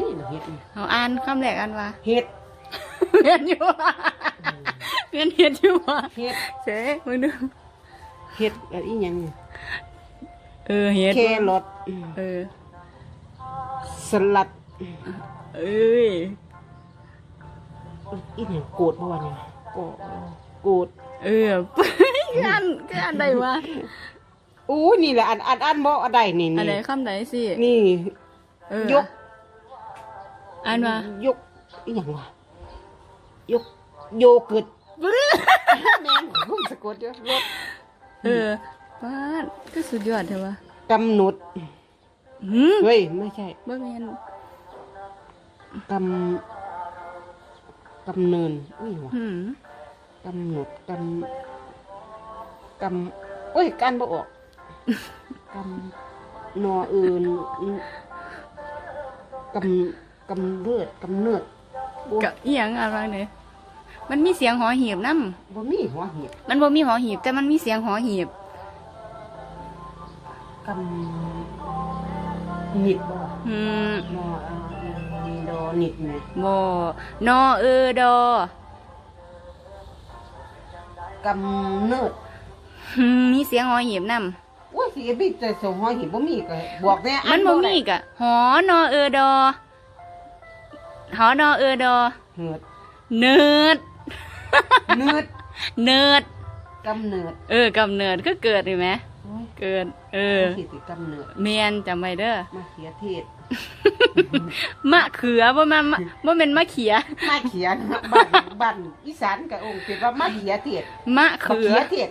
นี่น่ะเฮ็ดนี่เอาอ่านคำแรกอ่านว่าเฮ็ดเมียนอยู่ว่ะเมียนเฮ็ดอยู่ว่ะเฮ็ดเจ๊มึงดูเฮ็ดอะไรอีหยังนี่เออเฮ็ดแครอทเออสลัดเอ้ยอีหยังโกดบ่วะเนี่ยโกดโกดเอออ่านก็อ่านได้วะ อู้นี่แหละอันอันอันบ่อันใดนี่อันไหนนี่คำไหนสินี่ เออยกอ่านว่ายกอีหยังวะยกโยเกิร์ตบื้อแม่นผมสะกดอยู่รถเออบ้านก็สุดยอดเถอะวะกำหนดหืมเฮ้ยไม่ใช่บ่แม่นกำกำเนินอุ้ยวะหืมกำหนดกำกำเอ้ยกันบ่ออก กำนออื่นกำกำเลือดกำเนิดบ่กะอีหยังอ่านว่าเนี่ยมันมีเสียงหอหีบนํบ่มีหัวเหีบมันบ่มีหอหีบ แต่มันมีเสียงหอหีบกำนิดบ่หืมนออ่าดอนิดนี่บ่นอเออดอกำเนิดหืมมีเสียงหอหีบนํโอ้ย สิบิแต่สงหัวเหีบบ่มีก็บอกแน่อัมันบ่มีกะหอนอเออดอหอนอเออดอเหิดเนิร์ดเนิดเนิร์ดกำเนิด เออกำเนิดก็เกิดเห็นไหมโอ้ยเกิด เออสิสิกำเนิดเมียนจำไว้เด้อมาเขียเทศ มะเขือบ่ม่นมะบ่แม่นมะเขีย มาเขียนบ้านบ้านอีสานกับองค์เป็นว่ามาเขียเทศมะมาเขือเขียเทศ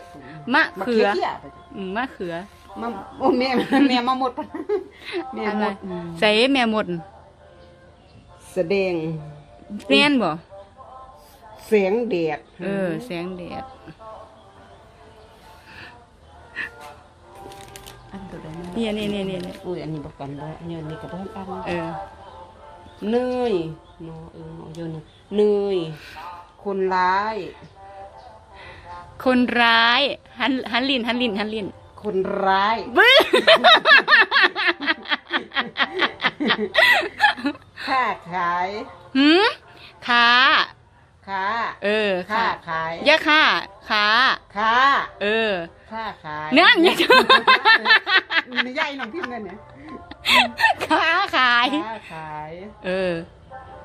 มะมาเขืเขียอเทียอืมมะเขือ มาโอ้แม่แม่มาหมดปะแม่หมดอืมใส่แม่หมดแสดงแม่นบ่เสียงแดดเออแสงแดดอันตัวใดนะเนี่ยเนี่ยเนี่ยเนี่ยอุ้ยอันนี้บอกกันว่าอันนี้อันนี้กับเพื่อนอันเออเนยเนาะเออเอาเยอะนะเนยคนร้าย คนร้าย หันหันลิ้นหันลิ้นหันลิ้น คนร้ายบื้อค้าขายหืมขาค้าเออค้าค่ะขายอย่าค่าขาค้าเออค้าขายนั่นอย่านี่ใหญ่น้องพิมพ์นั่นเนี่ยค้าขายค้าขาย เออ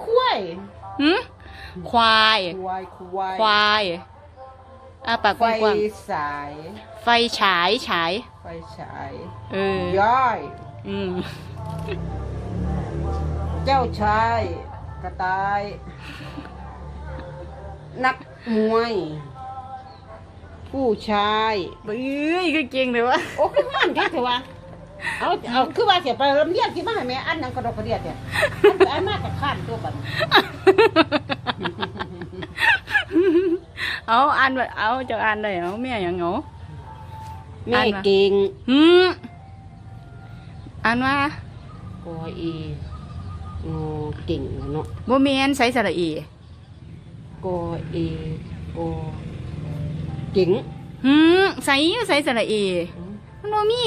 คุ้ยหืมควาย ควาย ควายควาย อาปากไฟกว้างสาย ๆไฟฉายฉาย ไฟฉายเออย่อย อืม เจ้าชายกระต่าย นักมวย ผู้ชายเบ้ยก็เก่งเลยวะโอ้คือมันแค่เถอะวะเอาเอาคือว่าเสียไปลำเลียงที่มาให้แม่อันนังกระดกกระเดียดเนี่ยอันอันมากกับข้านตัวบัด เอาอ่านว่าเอาเจะอ่านได้เอาแม่หยังเหงาแม่เก่งหืมอ่านว่ากออีงอเก่งเนาะบ่แม่นใส่สระอีกออีโอเก่งหืมใส่อยู่ใส่สระอีมันบ่มี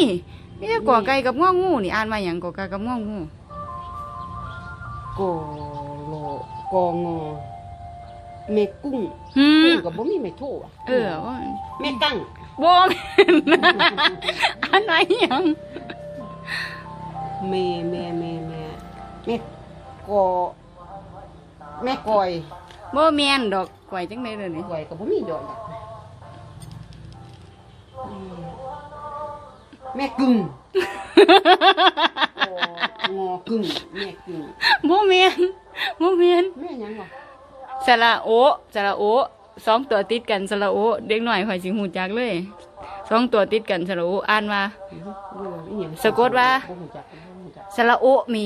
มีแต่กอไก่กับงองูนี่อ่านว่าหยังกอไก่กับงองูกอโลกองอ แม่กุ้งหืกุ้มงกับบ่มีไม่โทษอะเออว่าแม่กั้งบ่แม่นอ่านว่าหยังแม่แม่แม่แม่แม่กอแม่กอยบ่แม่นดอกกล้วยจังได๋เด้อนี่กอยกับบ่มีดอกอะแม่กึ่งงอกึ่งแม่กึ่งบ่แม่นบ่แม่นแม่หยังวะ สระโอสระโอสองตัวติดกันสระโอเด็กหน่อยข่อยสิหูจักเลยสองตัวติดกันสระโออ่านว่าอือฮึบ่รู้อีหยังสะกดว่าสระโอมี